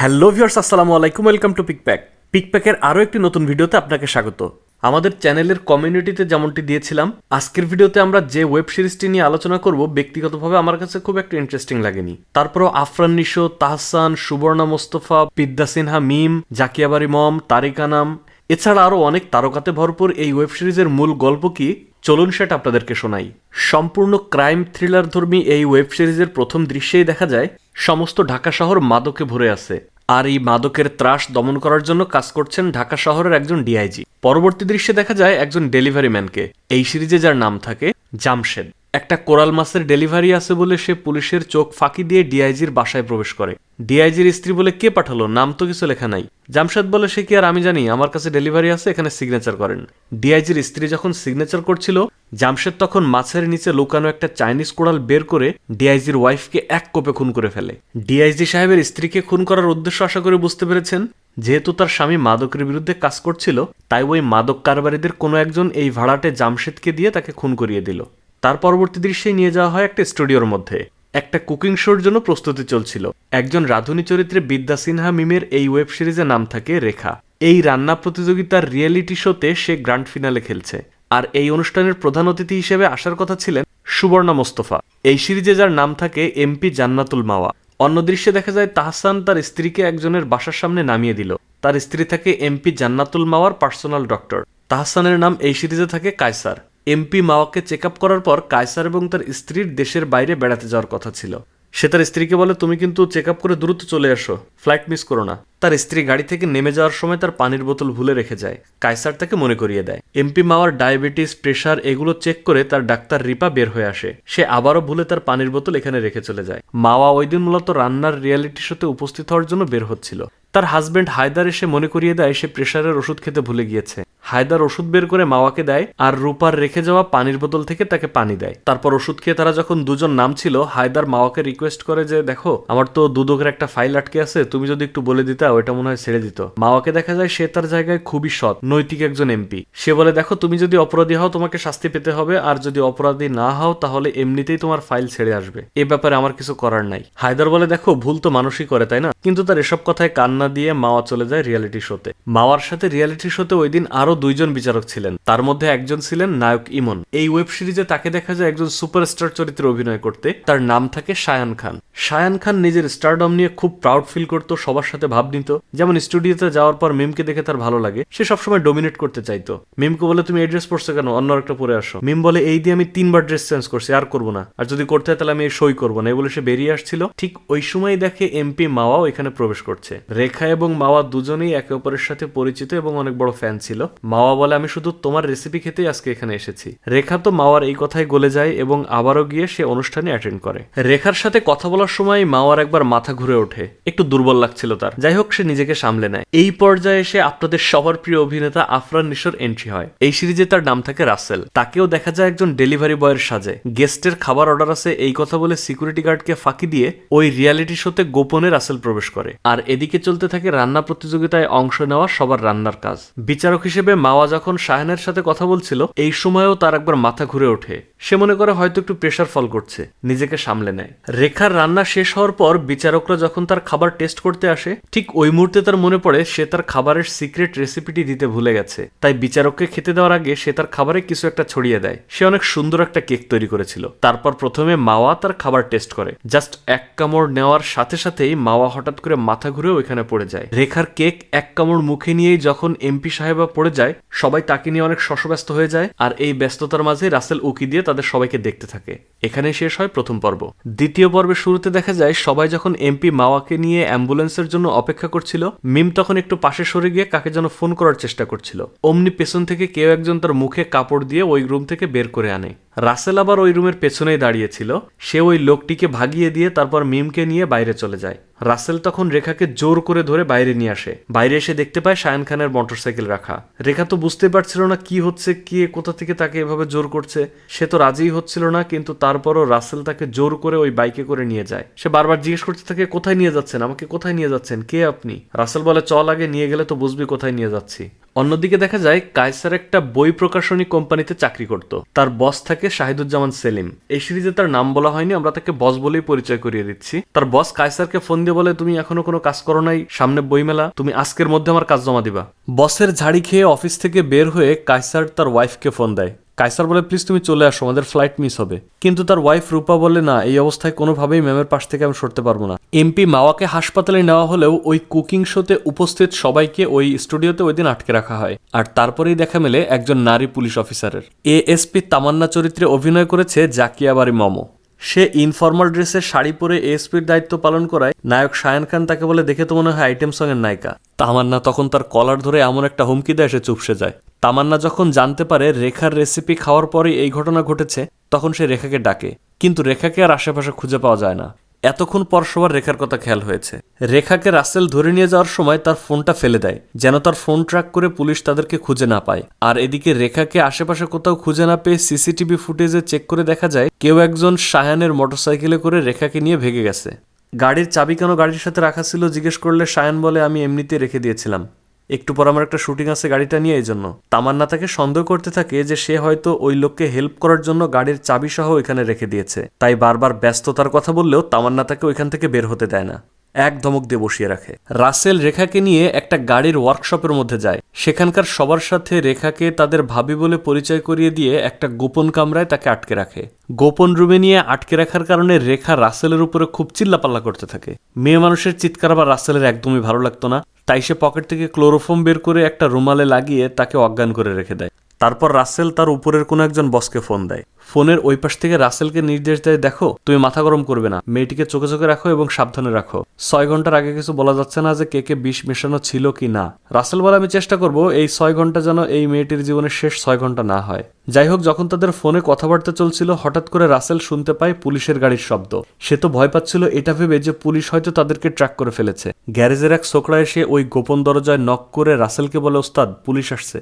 Hello viewers, আসসালামু আলাইকুম, welcome to পিকপ্যাক। পিকপ্যাকের আরও একটি নতুন ভিডিওতে আপনাকে স্বাগত। আমাদের চ্যানেলের কমিউনিটিতে যেমনটি দিয়েছিলাম, আজকের ভিডিওতে আমরা যে ওয়েব সিরিজটি নিয়ে আলোচনা করব, ব্যক্তিগতভাবে আমার কাছে খুব একটা ইন্টারেস্টিং লাগেনি। তারপরও আফরান নিশো, তাহসান, সুবর্ণা মোস্তফা বিদ্যা সিনহা, মিম জাকিয়াবারি মম, তারিকা নাম, এছাড়া আরও অনেক তারকাতে ভরপুর এই ওয়েব সিরিজের মূল গল্প কি, চলুন সেটা আপনাদেরকে শোনাই। সম্পূর্ণ ক্রাইম থ্রিলার ধর্মী এই ওয়েব সিরিজের প্রথম দৃশ্যেই দেখা যায় সমস্ত ঢাকা শহর মাদকে ভরে আছে। আর এই মাদকের ত্রাস দমন করার জন্য কাজ করছেন ঢাকা শহরের একজন ডিআইজি পরবর্তী দৃশ্যে দেখা যায় একজন ডেলিভারি ম্যানকে। এই সিরিজে যার নাম থাকে জামশেদ। একটা কোরাল মাছের ডেলিভারি আছে বলে সে পুলিশের চোখ ফাঁকি দিয়ে ডিআইজির বাসায় প্রবেশ করে। ডিআইজির স্ত্রী বলে কে পাঠালো? নাম তো কিছু লেখা নাই। জামশেদ বলে, সে কি আর আমি জানি? আমার কাছে ডেলিভারি আছে, এখানে সিগনেচার করেন। ডিআইজির স্ত্রী যখন সিগনেচার করছিল জামশেদ তখন মাছের নিচে লুকানো একটা চাইনিজ কোড়াল বের করে ডিআইজির ওয়াইফকে এক কোপে খুন করে ফেলে। ডিআইজি সাহেবের স্ত্রীকে খুন করার উদ্দেশ্য আশা করে বুঝতে পেরেছেন। যেহেতু তার স্বামী মাদকের বিরুদ্ধে কাজ করছিল, তাই ওই মাদক কারবারিদের কোনো একজন এই ভাড়াটে জামশেদকে দিয়ে তাকে খুন করিয়ে দিল। তার পরবর্তী দৃশ্যে নিয়ে যাওয়া হয় একটা স্টুডিওর মধ্যে। একটা কুকিং শোর জন্য প্রস্তুতি চলছিল। একজন রাধুনী চরিত্রে বিদ্যা সিনহা মিমের এই ওয়েব সিরিজের নাম থাকে রেখা। এই রান্না প্রতিযোগিতার রিয়েলিটি শোতে সে গ্র্যান্ড ফিনালে খেলছে। আর এই অনুষ্ঠানের প্রধান অতিথি হিসেবে আসার কথা ছিলেন সুবর্ণা মোস্তফা। এই সিরিজে যার নাম থাকে এমপি জান্নাতুল মাওয়া। অন্য দৃশ্যে দেখা যায় তাহসান তার স্ত্রীকে একজনের বাসার সামনে নামিয়ে দিল। তার স্ত্রী থাকে এমপি জান্নাতুল মাওয়ার পার্সোনাল ডক্টর। তাহসানের নাম এই সিরিজে থাকে কায়সার। এমপি মাওয়াকে চেক করার পর কায়সার এবং তার স্ত্রীর দেশের বাইরে বেড়াতে যাওয়ার কথা ছিল। সে তার স্ত্রীকে বলে, তুমি কিন্তু চেক আপ করে দ্রুত চলে আসো ফ্লাইট মিস করো না। তার স্ত্রী গাড়ি থেকে নেমে যাওয়ার সময় তার পানির বোতল ভুলে রেখে যায়। কায়সার তাকে মনে করিয়ে দেয়। এমপি মাওয়ার ডায়াবেটিস, প্রেশার এগুলো চেক করে তার ডাক্তার রিপা বের হয়ে আসে। সে আবারও ভুলে তার পানির বোতল এখানে রেখে চলে যায়। মাওয়া ওই দিন মূলত রান্নার রিয়ালিটি শোতে উপস্থিত হওয়ার জন্য বের হচ্ছিল। তার হাজবেন্ড হায়দার এসে মনে করিয়ে দেয়, সে প্রেশারের ওষুধ খেতে ভুলে গিয়েছে। হায়দার ওষুধ বের করে মাওয়াকে দেয় আর রূপার রেখে যাওয়া পানির বোতল থেকে তাকে পানি দেয়। তারপর ওষুধ খেয়ে তারা যখন দুজন নাম ছিল হায়দার মাওয়াকে রিকোয়েস্ট করে যে, দেখো, আমার তো দুদকের একটা ফাইল আটকে আছে, তুমি যদি একটু বলে দিতা, ওইটা মনে হয় ছেড়ে দিত। মাওয়াকে দেখা যায় সে তার জায়গায় খুবই সৎ, নৈতিক একজন এমপি সে বলে, দেখো, তুমি যদি অপরাধী হও, তোমাকে শাস্তি পেতে হবে, আর যদি অপরাধী না হও, তাহলে এমনিতেই তোমার ফাইল ছেড়ে আসবে। এ ব্যাপারে আমার কিছু করার নাই। হায়দার বলে, দেখো, ভুল তো মানুষই করে, তাই না? কিন্তু তার এসব কথায় কান্না দিয়ে মাওয়া চলে যায় রিয়ালিটি শোতে মাওয়ার সাথে রিয়ালিটি শোতে ওই দিন আরও দুইজন বিচারক ছিলেন। তার মধ্যে একজন ছিলেন নায়ক ইমন। এই ওয়েব সিরিজে তাকে দেখা যায় একজন সুপারস্টার চরিত্রে অভিনয় করতে। তার নাম থাকে শায়ান খান। শায়ান খান নিজের স্টারডম নিয়ে খুব প্রাউড ফিল করতো, সবার সাথে ভাব নিত। যেমন স্টুডিওতে যাওয়ার পর মিমকে দেখে তার ভালো লাগে। সে সবসময় ডোমিনেট করতে চাইতো। মিমকে বলে, তুমি এই ড্রেস পরছো কেন? অন্য একটা পরে আসো। মিম বলে, এই দিয়ে আমি তিনবার ড্রেস চেঞ্জ করছি, আর করব না। আর যদি করতে হয় তাহলে আমি সই করব না। এই বলে সে বেরিয়ে আসছিল। ঠিক ওই সময় দেখে এমপি মাওয়াও এখানে প্রবেশ করছে। রেখা এবং মাওয়া দুজনেই একে অপরের সাথে পরিচিত এবং অনেক বড় ফ্যান ছিল। মাওয়া বলে, আমি শুধু তোমার রেসিপি খেতেই আজকে এখানে এসেছি। রেখা তো মাওয়ার এই কথাই গলে যায় এবং আবারও গিয়ে সে অনুষ্ঠানে অ্যাটেন্ড করে। রেখার সাথে কথা বলার সময় মাওয়ার একবার মাথা ঘুরে ওঠে। একটু দুর্বল লাগছিল তার। যাই হোক, সে নিজেকে সামলে নেয়। এই পর্যায়ে এসে আপনাদের সবার প্রিয় অভিনেতা আফরান নিশোর এন্ট্রি হয়। এই সিরিজে তার নাম থাকে রাসেল। তাকেও দেখা যায় একজন ডেলিভারি বয়ের সাজে। গেস্টের খাবার অর্ডার আছে এই কথা বলে সিকিউরিটি গার্ডকে ফাঁকি দিয়ে ওই রিয়ালিটি শোতে গোপনে রাসেল প্রবেশ করে। আর এদিকে চলতে থাকে, রান্না প্রতিযোগিতায় অংশ নেওয়া সবার রান্নার কাজ। বিচারক হিসেবে মাওয়া যখন শাহানের সাথে কথা বলছিল, এই সময়ও তার একবার মাথা ঘুরে ওঠে। সে মনে করে হয়তো একটু প্রেশার ফল করছে, নিজেকে সামলে নেয়। রেখার রান্না শেষ হওয়ার পর বিচারকরা যখন তার খাবার টেস্ট করতে আসে, ঠিক ওই মুহূর্তে তার মনে পড়ে, সে তার খাবারের সিক্রেট রেসিপিটি দিতে ভুলে গেছে। তাই বিচারককে খেতে দেওয়ার আগে সে তার খাবারে কিছু একটা ছড়িয়ে দেয়। সে অনেক সুন্দর একটা কেক তৈরি করেছিল। তারপর প্রথমে মাওয়া তার খাবার টেস্ট করে। জাস্ট এক কামড় নেওয়ার সাথে সাথেই মাওয়া হঠাৎ করে মাথা ঘুরে ওইখানে পড়ে যায়। রেখার কেক এক কামড় মুখে নিয়েই যখন এমপি সাহেবা পড়ে যায়, সবাই তাকে নিয়ে অনেক শশব্যস্ত হয়ে যায় আর এই ব্যস্ততার মাঝে রাসেল উকি দিয়ে তাদের সবাইকে দেখতে থাকে। এখানে শেষ হয় প্রথম পর্ব। দ্বিতীয় পর্বের শুরুতে দেখা যায়, সবাই যখন এমপি মাওয়াকে নিয়ে অ্যাম্বুলেন্সের জন্য অপেক্ষা করছিল, মিম তখন একটু পাশে সরে গিয়ে কাকে যেন ফোন করার চেষ্টা করছিল। অমনি পেছন থেকে কেউ একজন তার মুখে কাপড় দিয়ে ওই রুম থেকে বের করে আনে। রাসেল আবার ওই রুমের পেছনেই দাঁড়িয়েছিল সে ওই লোকটিকে ভাগিয়ে দিয়ে তারপর মিমকে নিয়ে বাইরে চলে যায়। রাসেল তখন রেখাকে জোর করে ধরে বাইরে নিয়ে আসে। বাইরে এসে দেখতে পায় শায়ন খানের মোটরসাইকেল রাখা। রেখা তো বুঝতে পারছিল না কি হচ্ছে, কে, কোথা থেকে তাকে এভাবে জোর করছে। সে তো রাজিই হচ্ছিল না, কিন্তু তারপরও রাসেল তাকে জোর করে ওই বাইকে করে নিয়ে যায়। সে বারবার জিজ্ঞেস করতে থাকে কোথায় নিয়ে যাচ্ছেন? আমাকে কোথায় নিয়ে যাচ্ছেন? কে আপনি? রাসেল বলে, চল আগে, নিয়ে গেলে তো বুঝবি কোথায় নিয়ে যাচ্ছি। অন্যদিকে দেখা যায়, কায়সার একটা বই প্রকাশনী কোম্পানিতে চাকরি করত। তার বস থাকে শাহিদুজ্জামান সেলিম। এই সিরিজে তার নাম বলা হয়নি, আমরা তাকে বস বলেই পরিচয় করিয়ে দিচ্ছি। তার বস কায়সারকে ফোন দিয়ে বলে, তুমি এখনও কোনো কাজ করো নাই, সামনে বইমেলা, তুমি আজকের মধ্যে আমার কাজ জমা দিবা। বসের ঝাড়ি খেয়ে অফিস থেকে বের হয়ে কায়সার তার ওয়াইফকে ফোন দেয়। কাইসার বলে প্লিজ তুমি চলে আসো, আমাদের ফ্লাইট মিস হবে। কিন্তু তার ওয়াইফ রূপা বলে, না, এই অবস্থায় কোনোভাবেই ম্যামের পাশ থেকে আমি সরতে পারব না। এমপি মাওয়াকে হাসপাতালে নেওয়া হলেও ওই কুকিং শোতে উপস্থিত সবাইকে ওই স্টুডিওতে ওই দিন আটকে রাখা হয়। আর তারপরেই দেখা মেলে একজন নারী পুলিশ অফিসারের এএসপি তামান্না চরিত্রে অভিনয় করেছে জাকিয়াবারি মমো। সে ইনফর্মাল ড্রেসের শাড়ি পরে এসপির দায়িত্ব পালন করায় নায়ক শায়ন খান তাকে বলে, দেখে তো মনে হয় আইটেম সঙ্গে নায়িকা। তামান্না তখন তার কলার ধরে এমন একটা হুমকি দেয় সে চুপসে যায়। তামান্না যখন জানতে পারে রেখার রেসিপি খাওয়ার পরেই এই ঘটনা ঘটেছে, তখন সে রেখাকে ডাকে। কিন্তু রেখাকে আর আশেপাশে খুঁজে পাওয়া যায় না। এতক্ষণ পর সবার রেখার কথা খেয়াল হয়েছে। রেখাকে রাসেল ধরে নিয়ে যাওয়ার সময় তার ফোনটা ফেলে দেয়, যেন তার ফোন ট্র্যাক করে পুলিশ তাদেরকে খুঁজে না পায়। আর এদিকে রেখাকে আশেপাশে কোথাও খুঁজে না পেয়ে সিসিটিভি ফুটেজে চেক করে দেখা যায়, কেউ একজন সায়ানের মোটরসাইকেলে করে রেখাকে নিয়ে ভেগে গেছে। গাড়ির চাবি কেন গাড়ির সাথে রাখা ছিল জিজ্ঞেস করলে সায়ান বলে, আমি এমনিতে রেখে দিয়েছিলাম। একটু পর আমার একটা শুটিং আছে গাড়িটা নিয়ে এই জন্য। তামান্না তাকে সন্দেহ করতে থাকে যে সে হয়তো ওই লোককে হেল্প করার জন্য গাড়ির চাবি সহ এখানে রেখে দিয়েছে। তাই বারবার ব্যস্ততার কথা বললেও তামান্না তাকে ওইখান থেকে বের হতে দেয় না। এক ধমক দিয়ে বসিয়ে রাখে। রাসেল রেখাকে নিয়ে একটা গাড়ির ওয়ার্কশপের মধ্যে যায়। সেখানকার সবার সাথে রেখাকে তাদের ভাবি বলে পরিচয় করিয়ে দিয়ে একটা গোপন কামরায় তাকে আটকে রাখে। গোপন রুমে নিয়ে আটকে রাখার কারণে রেখা রাসেলের উপরে খুব চিল্লাপাল্লা করতে থাকে। মেয়ে মানুষের চিৎকার আবার রাসেলের একদমই ভালো লাগতো না। তাই সে পকেট থেকে ক্লোরোফোম বের করে একটা রুমালে লাগিয়ে তাকে অজ্ঞান করে রেখে দেয়। তারপর রাসেল তার উপরের কোনো একজন বসকে ফোন দেয়। ফোনের ওই পাশ থেকে রাসেলকে নির্দেশ দেয়, দেখো, তুমি মাথা গরম করবে না। মেয়েটিকে চোখে চোখে রাখো এবং সাবধানে রাখো। ছয় ঘণ্টার আগে কিছু বলা যাচ্ছে না যে কে কে বিষ মেশানো ছিল কি না। রাসেল বলে, আমি চেষ্টা করব এই ছয় ঘণ্টা যেন এই মেয়েটির জীবনের শেষ ছয় ঘণ্টা না হয়। যাই হোক, যখন তাদের ফোনে কথাবার্তা চলছিল, হঠাৎ করে রাসেল শুনতে পায় পুলিশের গাড়ির শব্দ। সে তো ভয় পাচ্ছিল, এটা ভেবে যে পুলিশ হয়তো তাদেরকে ট্র্যাক করে ফেলেছে। গ্যারেজের এক ছোকরা এসে ওই গোপন দরজায় নক করে রাসেলকে বলে, ওস্তাদ, পুলিশ আসছে।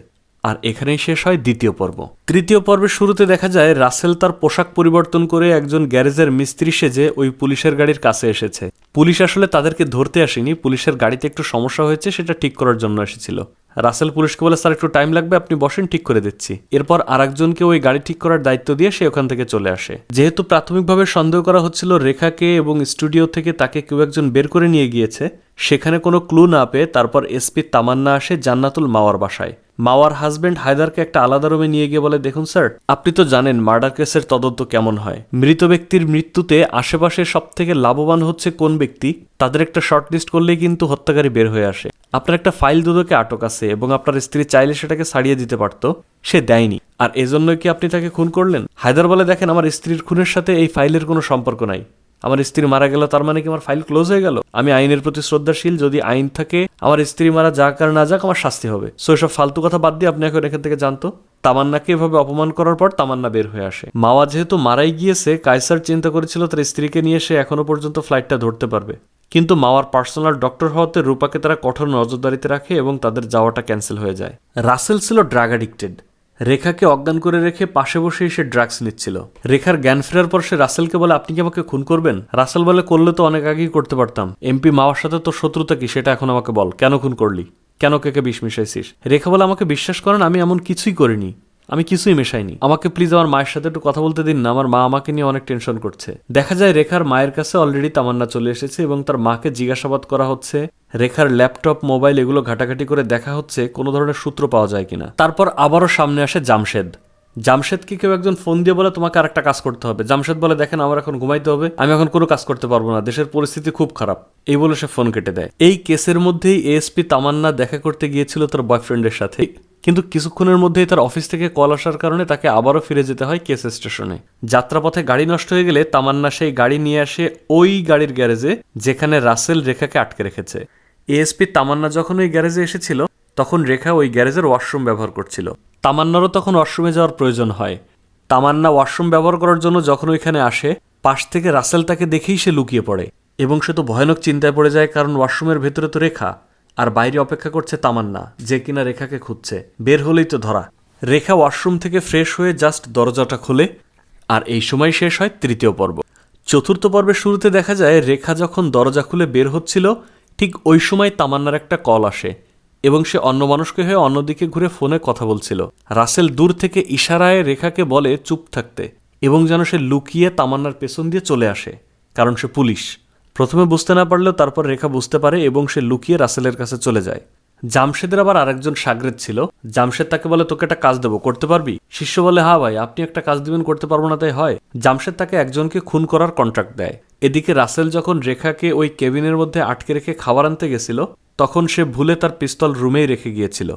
আর এখানেই শেষ হয় দ্বিতীয় পর্ব। তৃতীয় পর্বের শুরুতে দেখা যায় রাসেল তার পোশাক পরিবর্তন করে একজন গ্যারেজের মিস্ত্রি সেজে ওই পুলিশের গাড়ির কাছে এসেছে। পুলিশ আসলে তাদেরকে ধরতে আসেনি, পুলিশের গাড়িতে একটু সমস্যা হয়েছে, সেটা ঠিক করার জন্য এসেছিল। রাসেল পুলিশকে বলে, স্যার, একটু টাইম লাগবে, আপনি বসেন, ঠিক করে দিচ্ছি। এরপর আরেকজনকে ওই গাড়ি ঠিক করার দায়িত্ব দিয়ে সে ওখান থেকে চলে আসে। যেহেতু প্রাথমিকভাবে সন্দেহ করা হচ্ছিল রেখাকে এবং স্টুডিও থেকে তাকে কেউ একজন বের করে নিয়ে গিয়েছে, সেখানে কোনো ক্লু না পেয়ে তারপর এসপি তামান্না আসে জান্নাতুল মাওয়ার বাসায়। মাওয়ার হাজবেন্ড হায়দারকে একটা আলাদা রুমে নিয়ে গিয়ে বলে, দেখুন স্যার, আপনি তো জানেন মার্ডার কেসের তদন্ত কেমন হয়। মৃত ব্যক্তির মৃত্যুতে আশেপাশে সব থেকে লাভবান হচ্ছে কোন ব্যক্তি? তাদের একটা শর্ট লিস্ট করলেই কিন্তু হত্যাকারী বের হয়ে আসে। আপনার একটা ফাইল দুদকে আটক আছে এবং আপনার স্ত্রী চাইলে সেটাকে ছাড়িয়ে দিতে পারত, সে দেয়নি। আর এজন্য কি আপনি তাকে খুন করলেন? হায়দার বলে, দেখেন, আমার স্ত্রীর খুনের সাথে এই ফাইলের কোনো সম্পর্ক নাই। আমার স্ত্রী মারা গেল, তার মানে কি আমার ফাইল ক্লোজ হয়ে গেল? আমি আইনের প্রতি শ্রদ্ধাশীল, যদি আইন থাকে, আমার স্ত্রী মারা যাক আর না যাক আমার শাস্তি হবে। সো এসব ফালতু কথা বাদ দিয়ে আপনি এখন এখান থেকে জানতো তামান্নাকে এভাবে অপমান করার পর তামান্না বের হয়ে আসে। মাওয়া যেহেতু মারাই গিয়েছে কাইসার চিন্তা করেছিল তার স্ত্রীকে নিয়ে সে এখনও পর্যন্ত ফ্লাইটটা ধরতে পারবে। কিন্তু মাওয়ার পার্সোনাল ডক্টর হওয়াতে রূপাকে তারা কঠোর নজরদারিতে রাখে এবং তাদের যাওয়াটা ক্যান্সেল হয়ে যায়। রাসেল ছিল ড্রাগ অ্যাডিক্টেড রেখাকে অজ্ঞান করে রেখে পাশে বসে সে ড্রাগস নিচ্ছিল। রেখার জ্ঞান ফেরার পর সে রাসেলকে বলে, আপনি কি আমাকে খুন করবেন? রাসেল বলে, করলে তো অনেক আগেই করতে পারতাম। এমপি মাওয়ার সাথে তো শত্রুতা কি, সেটা এখন আমাকে বল। কেন খুন করলি? কেন কেকে বিষ মিশাইছিস? রেখা বলে, আমাকে বিশ্বাস করেন, আমি এমন কিছুই করিনি। আমি কিছুই মেশাইনি। আমাকে প্লিজ আমার মায়ের সাথে একটু কথা বলতে দিন না, আমার মা আমাকে নিয়ে অনেক টেনশন করছে। দেখা যায় রেখার মায়ের কাছে অলরেডি তামান্না চলে এসেছে এবং তার মাকে জিজ্ঞাসাবাদ করা হচ্ছে, রেখার ল্যাপটপ মোবাইল এগুলো ঘাটাঘাটি করে দেখা হচ্ছে কোনো ধরনের সূত্র পাওয়া যায় কিনা। তারপর আবারও সামনে আসে জামশেদ। জামশেদকে কেউ একজন ফোন দিয়ে বলে, তোমাকে আর একটা কাজ করতে হবে। জামশেদ বলে, দেখেন, আমার এখন ঘুমাইতে হবে, আমি এখন কোনো কাজ করতে পারব না, দেশের পরিস্থিতি খুব খারাপ। এই বলে সে ফোন কেটে দেয়। এই কেসের মধ্যেই এএসপি তামান্না দেখা করতে গিয়েছিল তার বয়ফ্রেন্ডের সাথে। কিন্তু কিছুক্ষণের মধ্যেই তার অফিস থেকে কল আসার কারণে তাকে আবারও ফিরে যেতে হয় কেস স্টেশনে। যাত্রাপথে গাড়ি নষ্ট হয়ে গেলে তামান্না সেই গাড়ি নিয়ে আসে ওই গাড়ির গ্যারেজে, যেখানে রাসেল রেখাকে আটকে রেখেছে। এএসপি তামান্না যখন ওই গ্যারেজে এসেছিল, তখন রেখা ওই গ্যারেজের ওয়াশরুম ব্যবহার করছিল। তামান্নারও তখন ওয়াশরুমে যাওয়ার প্রয়োজন হয়। তামান্না ওয়াশরুম ব্যবহার করার জন্য যখন ওইখানে আসে, পাশ থেকে রাসেল তাকে দেখেই সে লুকিয়ে পড়ে। এবং সে তো ভয়ানক চিন্তায় পড়ে যায়, কারণ ওয়াশরুমের ভেতরে তো রেখা। আর বাইরে অপেক্ষা করছে তামান্না, যে কিনা রেখাকে খুঁজছে। বের হলেই তো ধরা। রেখা ওয়াশরুম থেকে ফ্রেশ হয়ে জাস্ট দরজাটা খোলে, আর এই সময় শেষ হয় তৃতীয় পর্ব। চতুর্থ পর্বের শুরুতে দেখা যায় রেখা যখন দরজা খুলে বের হচ্ছিল, ঠিক ওই সময় তামান্নার একটা কল আসে, এবং সে অন্য মানুষকে হয়ে অন্যদিকে ঘুরে ফোনে কথা বলছিল। রাসেল দূর থেকে ইশারায় রেখাকে বলে চুপ থাকতে, এবং যেন সে লুকিয়ে তামান্নার পেছন দিয়ে চলে আসে, কারণ সে পুলিশ। প্রথমে বুঝতে না পারলেও তারপর রেখা বুঝতে পারে এবং সে লুকিয়ে রাসেলের কাছে চলে যায়। জামশেদের আবার আরেকজন সাগরেদ ছিল। জামশেদ তাকে বলে, তোকে একটা কাজ দেবো, করতে পারবি? শিষ্য বলে হা ভাই, আপনি একটা কাজ দিবেন, করতে পারব না তাই হয়। জামশেদ তাকে একজনকে খুন করার কন্ট্রাক্ট দেয়। এদিকে রাসেল যখন রেখাকে ওই কেবিনের মধ্যে আটকে রেখে খাবার আনতে গেছিল, তখন সে ভুলে তার পিস্তল রুমেই রেখে গিয়েছিল।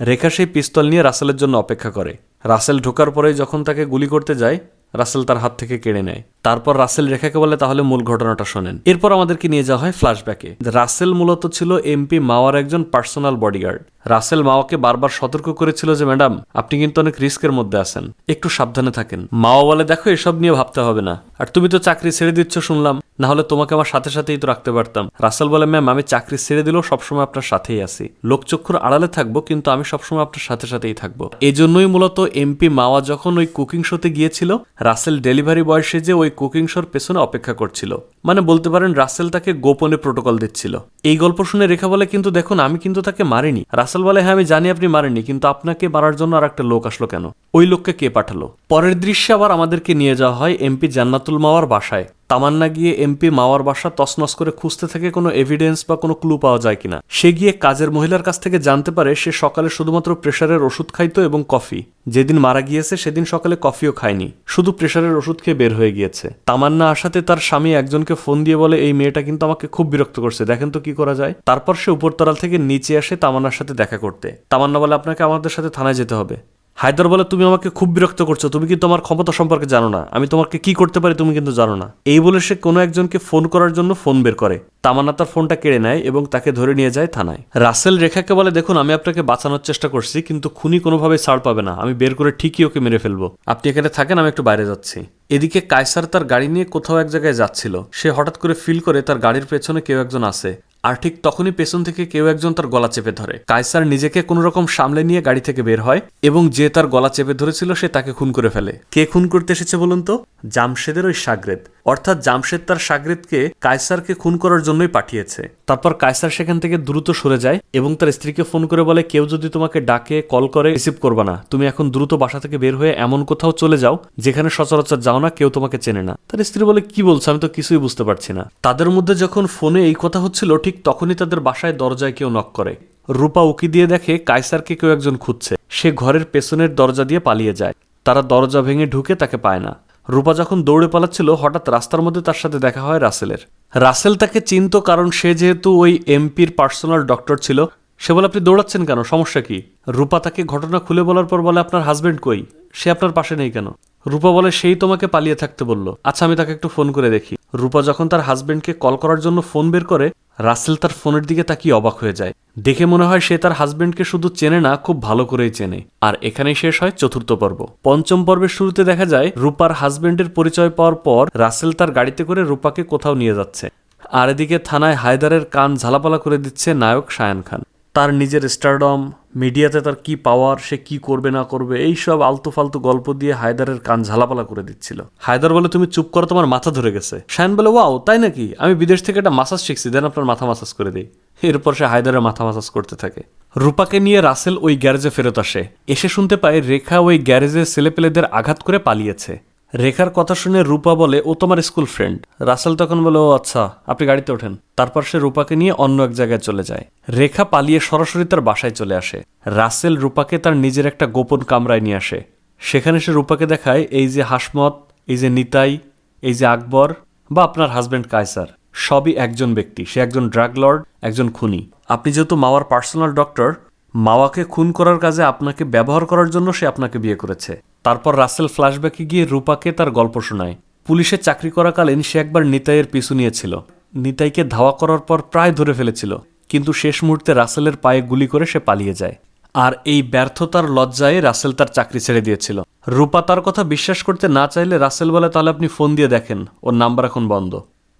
রেখা সেই পিস্তল নিয়ে রাসেলের জন্য অপেক্ষা করে। রাসেল ঢোকার পরেই যখন তাকে গুলি করতে যায় রাসেল তার হাত থেকে কেড়ে নেয়। তারপর রাসেল রেখাকে বলে, তাহলে মূল ঘটনাটা শোনেন। এরপর আমাদেরকে নিয়ে যাওয়া হয় ফ্ল্যাশব্যাকে। রাসেল মূলত ছিল এমপি মাওয়ার একজন পার্সোনাল বডিগার্ড। রাসেল মাওয়াকে বারবার সতর্ক করেছিল যে, ম্যাডাম, আপনি কিন্তু অনেক রিস্কের মধ্যে আছেন। একটু সাবধানে থাকেন। মাওয়া বলে, দেখো, এসব নিয়ে ভাবতে হবে না। আর তুমি তো চাকরি ছেড়ে দিচ্ছ, শুনলাম। না হলে তোমাকে আমার সাথে সাথেই তো রাখতে পারতাম। রাসেল বলে, ম্যাম, আমি চাকরি ছেড়ে দিলেও সবসময় আপনার সাথেই আছি। লোকচক্ষুর আড়ালে থাকব, কিন্তু আমি সবসময় আপনার সাথে সাথেই থাকব। এই জন্যই মূলত এমপি মাওয়া যখন ওই কুকিং শোতে গিয়েছিল, রাসেল ডেলিভারি বয় যে ওই কুকিং শোর পেছনে অপেক্ষা করছিল। মানে বলতে পারেন, রাসেল তাকে গোপনে প্রোটোকল দিচ্ছিল। এই গল্প শুনে রেখা বলে, কিন্তু দেখুন, আমি কিন্তু তাকে মারিনি। রাসেল বলে হ্যাঁ আমি জানি আপনি মারেননি, কিন্তু আপনাকে মারার জন্য আর একটা লোক আসলো কেন? ওই লোককে কে পাঠালো? পরের দৃশ্যে আবার আমাদেরকে নিয়ে যাওয়া হয় এমপি জান্নাতুল মাওয়ার বাসায়। তামান্না গিয়ে এমপি মাওয়ার বাসা তছনছ করে খুঁজতে থাকে কোনো এভিডেন্স বা কোনো ক্লু পাওয়া যায় কিনা। সে গিয়ে কাজের মহিলার কাছ থেকে জানতে পারে সে সকালে শুধুমাত্র প্রেশারের ওষুধ খাইতো এবং কফি যেদিন মারা গিয়েছে সেদিন সকালে কফিও খায়নি। শুধু প্রেশারের ওষুধ খেয়ে বের হয়ে গিয়েছে। তামান্না আসাতে তার স্বামী একজনকে ফোন দিয়ে বলে, এই মেয়েটা কিন্তু আমাকে খুব বিরক্ত করছে, দেখেন তো কি করা যায়? তারপর সে উপরতলাল থেকে নিচে আসে তামান্নার সাথে দেখা করতে। তামান্না বলে, আপনাকে আমাদের সাথে থানায় যেতে হবে। হায়দার বলে, তুমি আমাকে খুব বিরক্ত করছ, তুমি কিন্তু আমার ক্ষমতা সম্পর্কে জানো না। আমি তোমাকে কি করতে পারি তুমি কিন্তু জানো না। এই বলে সে কোনো একজনকে ফোন করার জন্য ফোন বের করে। তামান্না তার ফোনটা কেড়ে নেয় এবং তাকে ধরে নিয়ে যায় থানায়। রাসেল রেখাকে বলে, দেখুন, আমি আপনাকে বাঁচানোর চেষ্টা করছি, কিন্তু খুনি কোনোভাবে ছাড় পাবে না। আমি বের করে ঠিকই ওকে মেরে ফেলব। আপনি এখানে থাকেন, আমি একটু বাইরে যাচ্ছি। এদিকে কায়সার তার গাড়ি নিয়ে কোথাও এক জায়গায় যাচ্ছিল। সে হঠাৎ করে ফিল করে তার গাড়ির পেছনে কেউ একজন আছে। আর ঠিক তখনই পেছন থেকে কেউ একজন তার গলা চেপে ধরে। কায়সার নিজেকে কোনো রকম সামলে নিয়ে গাড়ি থেকে বের হয় এবং যে তার গলা চেপে ধরেছিল সে তাকে খুন করে ফেলে। কে খুন করতে এসেছে বলুন তো? জামশেদের ওই সাগরেদ। অর্থাৎ জামশেদ তার সাগরেদকে কায়সারকে খুন করার জন্যই পাঠিয়েছে। তারপর কায়সার সেখান থেকে দ্রুত সরে যায় এবং তার স্ত্রীকে ফোন করে বলে, কেউ যদি তোমাকে ডাকে, কল করে, রিসিভ করবা না। তুমি এখন দ্রুত বাসা থেকে বের হয়ে এমন কোথাও চলে যাও যেখানে সচরাচর যাও না, কেউ তোমাকে চেনে না। তার স্ত্রী বলে, কি বলছো? আমি তো কিছুই বুঝতে পারছি না। তাদের মধ্যে যখন ফোনে এই কথা হচ্ছিল, ঠিক তখনই তাদের বাসায় দরজায় কেউ নক করে। রূপা উকি দিয়ে দেখে কায়সারকে কেউ একজন খুঁজছে। সে ঘরের পেছনের দরজা দিয়ে পালিয়ে যায়। তারা দরজা ভেঙে ঢুকে তাকে পায় না। রূপা যখন দৌড়ে পালাচ্ছিল, হঠাৎ রাস্তার মধ্যে তার সাথে দেখা হয় রাসেলের। রাসেল তাকে চিনত কারণ সে যেহেতু ওই এমপির পার্সোনাল ডক্টর ছিল। সে বলে, আপনি দৌড়াচ্ছেন কেন? সমস্যা কি? রূপা তাকে ঘটনা খুলে বলার পর বলে, আপনার হাজবেন্ড কই? সে আপনার পাশে নেই কেন? রূপা বলে, সেই তোমাকে পালিয়ে থাকতে বলল। আচ্ছা আমি তাকে একটু ফোন করে দেখি। রূপা যখন তার হাজবেন্ডকে কল করার জন্য ফোন বের করে রাসেল তার ফোনের দিকে তাকিয়ে অবাক হয়ে যায়। দেখে মনে হয় সে তার হাজবেন্ডকে শুধু চেনে না, খুব ভালো করেই চেনে। আর এখানেই শেষ হয় চতুর্থ পর্ব। পঞ্চম পর্বের শুরুতে দেখা যায়, রূপার হাজবেন্ডের পরিচয় পাওয়ার পর রাসেল তার গাড়িতে করে রূপাকে কোথাও নিয়ে যাচ্ছে। আর এদিকে থানায় হায়দারের কান ঝালাপালা করে দিচ্ছে নায়ক শায়ান খান। তার নিজের স্টারডম মিডিয়াতে তার কি পাওয়ার সে কি করবে, না করবে, এই সব আলতু ফালতু গল্প দিয়ে হায়দারের কান ঝালাপালা করে দিচ্ছিল। হায়দার বলে, তুমি চুপ করো, তোমার মাথা ধরে গেছে। শায়ন বলে, ওয়াও, তাই নাকি? আমি বিদেশ থেকে একটা মাসাজ শিখছি, দেন আপনার মাথা মাসাজ করে দিই। এরপর সে হায়দারের মাথা মাসাজ করতে থাকে। রূপাকে নিয়ে রাসেল ওই গ্যারেজে ফেরত আসে। এসে শুনতে পায়, রেখা ওই গ্যারেজে ছেলেপেলেদের আঘাত করে পালিয়েছে। রেখার কথা শুনে রূপা বলে, ও তোমার স্কুল ফ্রেন্ড। রাসেল তখন বলে, ও আচ্ছা আপনি গাড়িতে ওঠেন। তারপর সে রূপাকে নিয়ে অন্য এক জায়গায় চলে যায়। রেখা পালিয়ে সরাসরি তার বাসায় চলে আসে। রাসেল রূপাকে তার নিজের একটা গোপন কামরায় নিয়ে আসে। সেখানে সে রূপাকে দেখায়, এই যে হাসমত, এই যে নিতাই, এই যে আকবর বা আপনার হাজব্যান্ড কায়সার, সবই একজন ব্যক্তি। সে একজন ড্রাগ লর্ড, একজন খুনি। আপনি যেহেতু মাওয়ার পার্সোনাল ডক্টর, মাওয়াকে খুন করার কাজে আপনাকে ব্যবহার করার জন্য সে আপনাকে বিয়ে করেছে। তারপর রাসেল ফ্ল্যাশব্যাকে গিয়ে রূপাকে তার গল্প শোনায়। পুলিশে চাকরি করাকালীন সে একবার নিতাইয়ের পিছু নিয়েছিল। নিতাইকে ধাওয়া করার পর প্রায় ধরে ফেলেছিল, কিন্তু শেষ মুহূর্তে রাসেলের পায়ে গুলি করে সে পালিয়ে যায়। আর এই ব্যর্থতার লজ্জায় রাসেল তার চাকরি ছেড়ে দিয়েছিল। রূপা তার কথা বিশ্বাস করতে না চাইলে রাসেল বলে, তাহলে আপনি ফোন দিয়ে দেখেন, ওর নাম্বার এখন বন্ধ।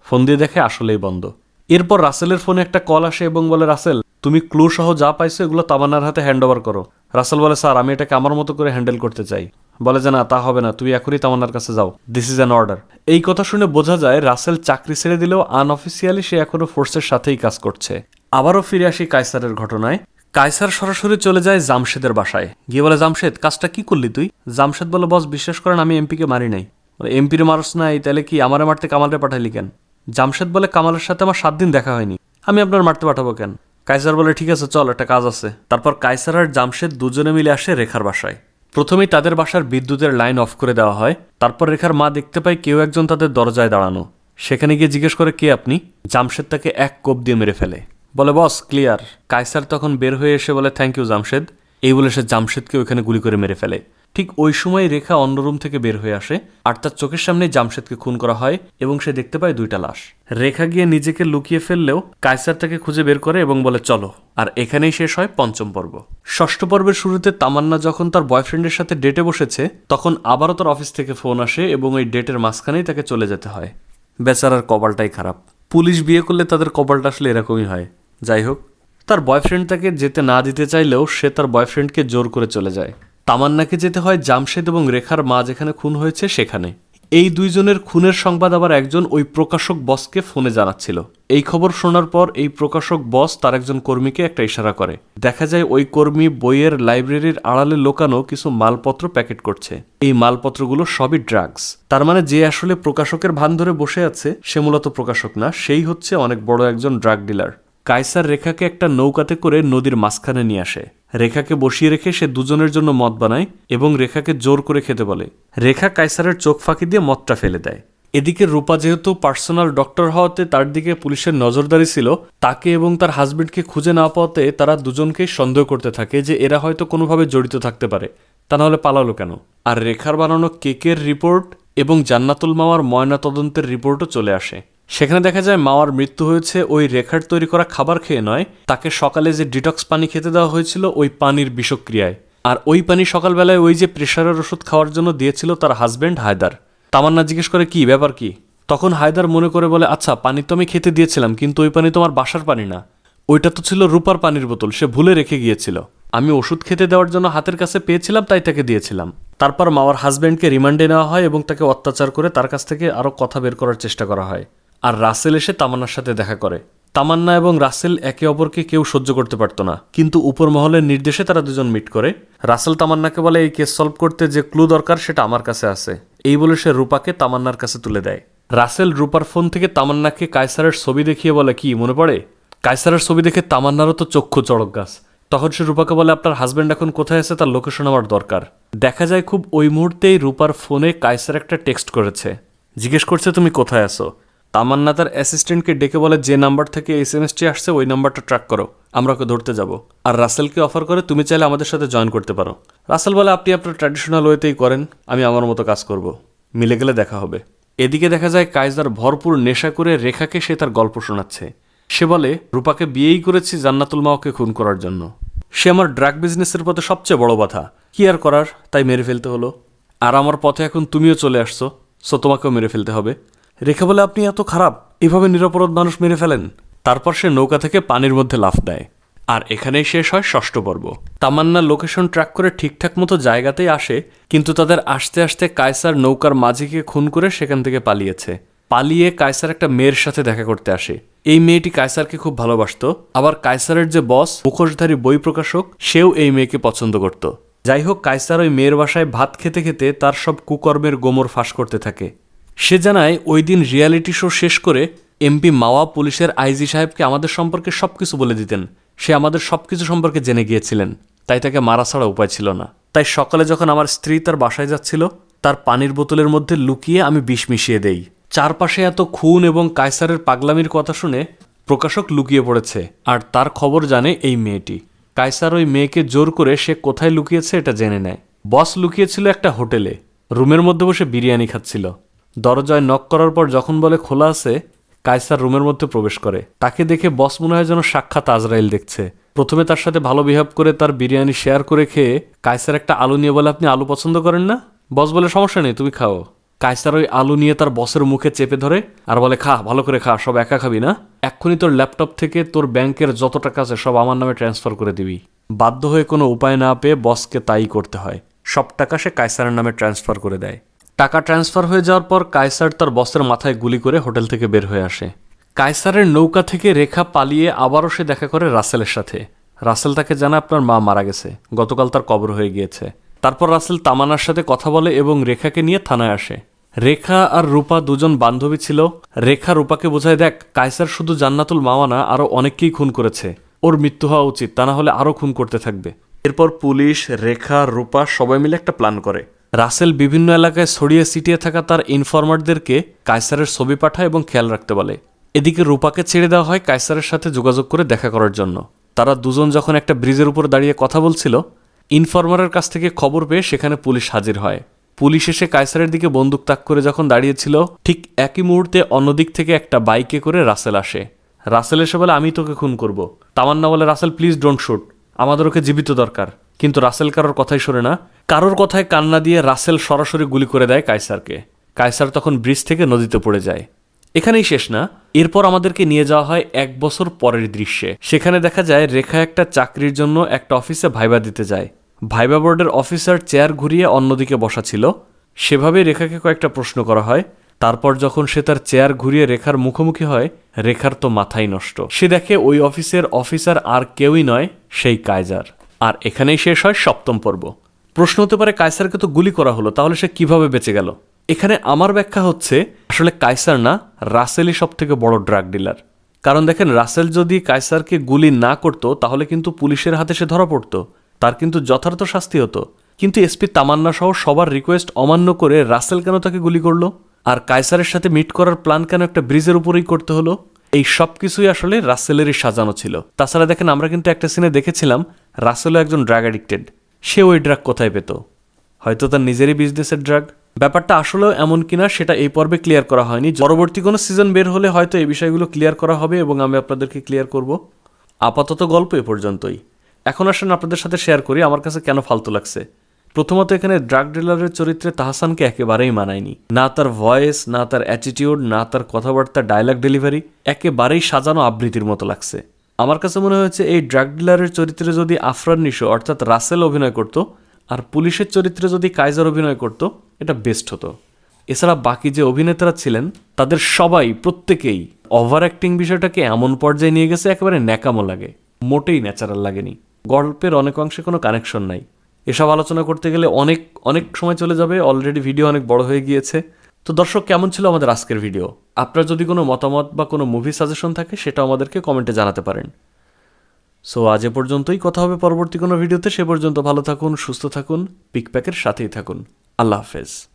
ফোন দিয়ে দেখে আসলেই বন্ধ। এরপর রাসেলের ফোনে একটা কল আসে এবং বলে, রাসেল তুমি ক্লু সহ যা পাইছো এগুলো তামান্নার হাতে হ্যান্ড ওভার করো। রাসেল বলে, স্যার, আমি এটাকে আমার মতো করে হ্যান্ডেল করতে চাই। বলে যে, না, তা হবে না, তুমি এখনই তামান্নার কাছে যাও। দিস ইজ অ্যান অর্ডার এই কথা শুনে বোঝা যায়, রাসেল চাকরি ছেড়ে দিলেও আনঅফিসিয়ালি সে এখনও ফোর্সের সাথেই কাজ করছে। আবারও ফিরে আসি কায়সারের ঘটনায়। কায়সার সরাসরি চলে যায় জামশেদের বাসায়। গিয়ে বলে, জামশেদ, কাজটা কি করলি তুই? জামশেদ বলে, বস, বিশ্বাস করেন, আমি এমপিকে মারি নাই। এমপির মারস নাই, তাহলে কি আমারে মারতে কামালরে পাঠাইলি কেন? জামশেদ বলে, কামালের সাথে আমার সাত দিন দেখা হয়নি। আমি আপনার মারতে পাঠাবো কেন? কাইসার বলে, ঠিক আছে, চল, একটা কাজ আছে। তারপর কাইসার আর জামশেদ দুজনে মিলে আসে রেখার বাসায়। প্রথমেই তাদের বাসার বিদ্যুতের লাইন অফ করে দেওয়া হয়। তারপর রেখার মা দেখতে পায় কেউ একজন তাদের দরজায় দাঁড়ানো। সেখানে গিয়ে জিজ্ঞেস করে, কে আপনি? জামশেদ তাকে এক কোপ দিয়ে মেরে ফেলে। বলে, বস, ক্লিয়ার। কাইসার তখন বের হয়ে এসে বলে, থ্যাংক ইউ, জামশেদ। এই বলে সে জামশেদকে ওইখানে গুলি করে মেরে ফেলে। ঠিক ওই সময় রেখা অন্য রুম থেকে বের হয়ে আসে, আর তার চোখের সামনে জামশেদকে খুন করা হয় এবং সে দেখতে পায় দুইটা লাশ। রেখা গিয়ে নিজেকে লুকিয়ে ফেললেও কাইসার তাকে খুঁজে বের করে এবং বলে, চলো। আর এখানেই শেষ হয় পঞ্চম পর্ব। ষষ্ঠ পর্বের শুরুতে তামান্না যখন তার বয়ফ্রেন্ডের সাথে ডেটে বসেছে, তখন আবারও তার অফিস থেকে ফোন আসে এবং ওই ডেটের মাঝখানেই তাকে চলে যেতে হয়। বেচারার কপালটাই খারাপ। পুলিশ বিয়ে করলে তাদের কপালটা আসলে এরকমই হয়। যাই হোক, তার বয়ফ্রেন্ড তাকে যেতে না দিতে চাইলেও সে তার বয়ফ্রেন্ডকে জোর করে চলে যায়। তামান্নাকে যেতে হয় জামশেদ এবং রেখার মা যেখানে খুন হয়েছে সেখানে। এই দুইজনের খুনের সংবাদ আবার একজন ওই প্রকাশক বসকে ফোনে জানাচ্ছিল। এই খবর শোনার পর এই প্রকাশক বস তার একজন কর্মীকে একটা ইশারা করে। দেখা যায় ওই কর্মী বইয়ের লাইব্রেরির আড়ালে লোকানো কিছু মালপত্র প্যাকেট করছে। এই মালপত্রগুলো সবই ড্রাগস। তার মানে যে আসলে প্রকাশকের ভান ধরে বসে আছে, সে মূলত প্রকাশক না, সেই হচ্ছে অনেক বড় একজন ড্রাগ ডিলার। কাইসার রেখাকে একটা নৌকাতে করে নদীর মাঝখানে নিয়ে আসে। রেখাকে বসিয়ে রেখে সে দুজনের জন্য মদ বানায় এবং রেখাকে জোর করে খেতে বলে। রেখা কাইসারের চোখ ফাঁকি দিয়ে মদটা ফেলে দেয়। এদিকে রূপা যেহেতু পার্সোনাল ডক্টর হওয়াতে তার দিকে পুলিশের নজরদারি ছিল, তাকে এবং তার হাজবেন্ডকে খুঁজে না পাওয়াতে তারা দুজনকেই সন্দেহ করতে থাকে যে এরা হয়তো কোনোভাবে জড়িত থাকতে পারে। তা নাহলে পালালো কেন? আর রেখার বানানো কেকের রিপোর্ট এবং জান্নাতুল মামার ময়না তদন্তের রিপোর্টও চলে আসে। সেখানে দেখা যায় মাওয়ার মৃত্যু হয়েছে ওই রেখার তৈরি করা খাবার খেয়ে নয়, তাকে সকালে যে ডিটক্স পানি খেতে দেওয়া হয়েছিল ওই পানির বিষক্রিয়ায়। আর ওই পানি সকালবেলায় ওই যে প্রেশারের ওষুধ খাওয়ার জন্য দিয়েছিল তার হাজব্যান্ড হায়দার। তামান্না জিজ্ঞেস করে, কি ব্যাপার কি? তখন হায়দার মনে করে বলে আচ্ছা পানি তো আমি খেতে দিয়েছিলাম, কিন্তু ওই পানি তোমার বাসার পানি না। ওইটা তো ছিল রূপার পানির বোতল, সে ভুলে রেখে গিয়েছিল। আমি ওষুধ খেতে দেওয়ার জন্য হাতের কাছে পেয়েছিলাম, তাই তাকে দিয়েছিলাম। তারপর মাওয়ার হাজব্যান্ডকে রিমান্ডে নেওয়া হয় এবং তাকে অত্যাচার করে তার কাছ থেকে আরও কথা বের করার চেষ্টা করা হয়। আর রাসেল এসে তামান্নার সাথে দেখা করে। তামান্না এবং রাসেল একে অপরকে কেউ সহ্য করতে পারতো না। কিন্তু উপর মহলের নির্দেশে তারা দুজন মিট করে। রাসেল তামান্নাকে বলে, এই কেস সলভ করতে যে ক্লু দরকার, সেটা আমার কাছে আছে। এই বলে সে রূপাকে তামান্নার কাছে তুলে দেয়। রাসেল রূপার ফোন থেকে তামান্নাকে কায়সারের ছবি দেখিয়ে বলে, কি, মনে পড়ে? কায়সারের ছবি দেখে তামান্নারও তো চক্ষু চড়ক গাছ। তখন সে রূপাকে বলে, আপনার হাজব্যান্ড এখন কোথায় আছে তার লোকেশন আমার দরকার। দেখা যায় খুব ওই মুহূর্তেই রূপার ফোনে কায়সার একটা টেক্সট করেছে। জিজ্ঞেস করছে, তুমি কোথায় আছো? তামান্না তার অ্যাসিস্ট্যান্টকে ডেকে বলে, যে নাম্বার থেকে এস এম এসটি আসছে, ওই নাম্বারটা ট্র্যাক করো, আমরা ওকে ধরতে যাব। আর রাসেলকে অফার করে, তুমি চাইলে আমাদের সাথে জয়েন করতে পারো। রাসেল বলে, আপনি আপনার ট্র্যাডিশনাল ওয়েতেই করেন, আমি আমার মতো কাজ করব। মিলে গেলে দেখা হবে। এদিকে দেখা যায়, কায়জার ভরপুর নেশা করে রেখাকে সে তার গল্প শোনাচ্ছে। সে বলে, রূপাকে বিয়েই করেছি জান্নাতুল মাওকে খুন করার জন্য। সে আমার ড্রাগ বিজনেসের পথে সবচেয়ে বড় বাধা। কি আর করার? তাই মেরে ফেলতে হলো। আর আমার পথে এখন তুমিও চলে আসছো সো তোমাকেও মেরে ফেলতে হবে। রেখা বলে আপনি এত খারাপ, এভাবে নিরপরাধ মানুষ মেরে ফেলেন। তারপর সে নৌকা থেকে পানির মধ্যে লাফ দেয়। আর এখানেই শেষ হয় ষষ্ঠ পর্ব। তামান্না লোকেশন ট্র্যাক করে ঠিকঠাক মতো জায়গাতেই আসে, কিন্তু তাদের আসতে আসতে কায়সার নৌকার মাঝিকে খুন করে সেখান থেকে পালিয়েছে। পালিয়ে কায়সার একটা মেয়ের সাথে দেখা করতে আসে। এই মেয়েটি কায়সারকে খুব ভালোবাসতো। আবার কায়সারের যে বস, মুখোশধারী বই প্রকাশক, সেও এই মেয়েকে পছন্দ করত। যাই হোক, কায়সার ওই মেয়ের বাসায় ভাত খেতে খেতে তার সব কুকর্মের গোমর ফাঁস করতে থাকে। সে জানায়, ওই দিন রিয়ালিটি শো শেষ করে এমপি মাওয়া পুলিশের আইজি সাহেবকে আমাদের সম্পর্কে সবকিছু বলে দিতেন। সে আমাদের সবকিছু সম্পর্কে জেনে গিয়েছিলেন। তাই তাকে মারা ছাড়া উপায় ছিল না। তাই সকালে যখন আমার স্ত্রী তার বাসায় যাচ্ছিল, তার পানির বোতলের মধ্যে লুকিয়ে আমি বিষ মিশিয়ে দেই। চারপাশে এত খুন এবং কায়সারের পাগলামির কথা শুনে প্রকাশক লুকিয়ে পড়েছে আর তার খবর জানে এই মেয়েটি। কায়সার ওই মেয়েকে জোর করে সে কোথায় লুকিয়েছে এটা জেনে নেয়। বস লুকিয়েছিল একটা হোটেলে। রুমের মধ্যে বসে বিরিয়ানি খাচ্ছিল। দরজায় নক করার পর যখন বলে খোলা আছে, কায়সার রুমের মধ্যে প্রবেশ করে। তাকে দেখে বস মনে হয় যেন সাক্ষাৎ আজরাইল দেখছে। প্রথমে তার সাথে ভালো বিহেভ করে তার বিরিয়ানি শেয়ার করে খেয়ে, কায়সার একটা আলু নিয়ে বলে, আপনি আলু পছন্দ করেন না? বস বলে, সমস্যা নেই, তুমি খাও। কায়সার ওই আলু নিয়ে তার বসের মুখে চেপে ধরে আর বলে, খা, ভালো করে খা, সব একা খাবি না। এক্ষুনি তোর ল্যাপটপ থেকে তোর ব্যাংকের যত টাকা আছে, সব আমার নামে ট্রান্সফার করে দিবি। বাধ্য হয়ে কোনো উপায় না পেয়ে বসকে তাই করতে হয়। সব টাকা সে কায়সারের নামে ট্রান্সফার করে দেয়। টাকা ট্রান্সফার হয়ে যাওয়ার পর কায়সার তার বসের মাথায় গুলি করে হোটেল থেকে বের হয়ে আসে। কায়সারের নৌকা থেকে রেখা পালিয়ে আবারও সে দেখা করে রাসেলের সাথে। রাসেল তাকে জানা আপনার মা মারা গেছে। গতকাল তার কবর হয়ে গিয়েছে। তারপর রাসেল তামানার সাথে কথা বলে এবং রেখাকে নিয়ে থানায় আসে। রেখা আর রূপা দুজন বান্ধবী ছিল। রেখা রূপাকে বোঝায়, দেখ, কায়সার শুধু জান্নাতুল মাওয়া না আরও অনেককেই খুন করেছে। ওর মৃত্যু হওয়া উচিত, তা না হলে আরও খুন করতে থাকবে। এরপর পুলিশ, রেখা, রূপা সবাই মিলে একটা প্ল্যান করে। রাসেল বিভিন্ন এলাকায় ছড়িয়ে ছিটিয়ে থাকা তার ইনফরমারদেরকে কায়সারের ছবি পাঠায় এবং খেয়াল রাখতে বলে। এদিকে রূপাকে ছেড়ে দেওয়া হয় কায়সারের সাথে যোগাযোগ করে দেখা করার জন্য। তারা দুজন যখন একটা ব্রিজের উপর দাঁড়িয়ে কথা বলছিল, ইনফরমারের কাছ থেকে খবর পেয়ে সেখানে পুলিশ হাজির হয়। পুলিশ এসে কায়সারের দিকে বন্দুক তাক করে যখন দাঁড়িয়েছিল, ঠিক একই মুহূর্তে অন্যদিক থেকে একটা বাইকে করে রাসেল আসে। রাসেল এসে বলে, আমি তোকে খুন করব। তামান্না বলে, রাসেল, প্লিজ ডোন্ট শুট। আমাদের ওকে জীবিত দরকার। কিন্তু রাসেল কারোর কথাই শোনে না। কারোর কথায় কান্না দিয়ে রাসেল সরাসরি গুলি করে দেয় কায়সারকে। কায়সার তখন ব্রিজ থেকে নদীতে পড়ে যায়। এখানেই শেষ না। এরপর আমাদেরকে নিয়ে যাওয়া হয় এক বছর পরের দৃশ্যে। সেখানে দেখা যায় রেখা একটা চাকরির জন্য একটা অফিসে ভাইবা দিতে যায়। ভাইবা বোর্ডের অফিসার চেয়ার ঘুরিয়ে অন্যদিকে বসা ছিল। সেভাবেই রেখাকে কয়েকটা প্রশ্ন করা হয়। তারপর যখন সে তার চেয়ার ঘুরিয়ে রেখার মুখোমুখি হয়, রেখার তো মাথাই নষ্ট। সে দেখে ওই অফিসের অফিসার আর কেউই নয়, সেই কায়জার। আর এখানেই শেষ হয় সপ্তম পর্ব। প্রশ্ন হতে পারে কায়সারকে তো গুলি করা হলো, তাহলে সে কীভাবে বেঁচে গেল? এখানে আমার ব্যাখ্যা হচ্ছে, আসলে কায়সার না, রাসেলই সব থেকে বড় ড্রাগ ডিলার। কারণ দেখেন, রাসেল যদি কায়সারকে গুলি না করতো, তাহলে কিন্তু পুলিশের হাতে সে ধরা পড়তো। তার কিন্তু যথার্থ শাস্তি হতো। কিন্তু এসপি তামান্না সহ সবার রিকোয়েস্ট অমান্য করে রাসেল কেন তাকে গুলি করল? আর কায়সারের সাথে মিট করার প্ল্যান কেন একটা ব্রিজের উপরেই করতে হলো? এই সব কিছুই আসলে রাসেলেরই সাজানো ছিল। তাছাড়া দেখেন, আমরা কিন্তু একটা সিনে দেখেছিলাম, রাসেলও একজন ড্রাগ অ্যাডিক্টেড সে ওই ড্রাগ কোথায় পেত? হয়তো তার নিজেরই বিজনেসের ড্রাগ ব্যাপারটা আসলেও এমন কিনা, সেটা এই পর্বে ক্লিয়ার করা হয়নি। পরবর্তী কোনো সিজন বের হলে হয়তো এই বিষয়গুলো ক্লিয়ার করা হবে এবং আমি আপনাদেরকে ক্লিয়ার করব। আপাতত গল্প এ পর্যন্তই। এখন আসেন আপনাদের সাথে শেয়ার করি, আমার কাছে কেন ফালতু লাগছে। প্রথমত এখানে ড্রাগ ডিলারের চরিত্রে তাহসানকে একেবারেই মানায়নি। না তার ভয়েস না তার অ্যাটিটিউড না তার কথাবার্তা ডায়লগ ডেলিভারি একেবারেই সাজানো আবৃত্তির মতো লাগছে। আমার কাছে মনে হয়েছে এই ড্রাগ ডিলারের চরিত্রে যদি আফরান নিশো, অর্থাৎ রাসেল অভিনয় করত, আর পুলিশের চরিত্রে যদি কাইজার অভিনয় করত, এটা বেস্ট হতো। এছাড়া বাকি যে অভিনেতারা ছিলেন, তাদের সবাই, প্রত্যেকেই ওভার অ্যাক্টিং বিষয়টাকে এমন পর্যায়ে নিয়ে গেছে, একেবারে ন্যাকামো লাগে। মোটেই ন্যাচারাল লাগেনি। গল্পের অনেক অংশে কোনো কানেকশন নাই। এসব আলোচনা করতে গেলে অনেক অনেক সময় চলে যাবে অলরেডি ভিডিও অনেক বড় হয়ে গিয়েছে। তো দর্শক, কেমন ছিল আমাদের আজকের ভিডিও আপনার যদি কোনো মতামত বা কোনো মুভি সাজেশন থাকে, সেটা আমাদেরকে কমেন্টে জানাতে পারেন। সো আজ এ পর্যন্তই। কথা হবে পরবর্তী কোনো ভিডিওতে সে পর্যন্ত ভালো থাকুন, সুস্থ থাকুন পিকপ্যাকের সাথেই থাকুন। আল্লাহ হাফেজ।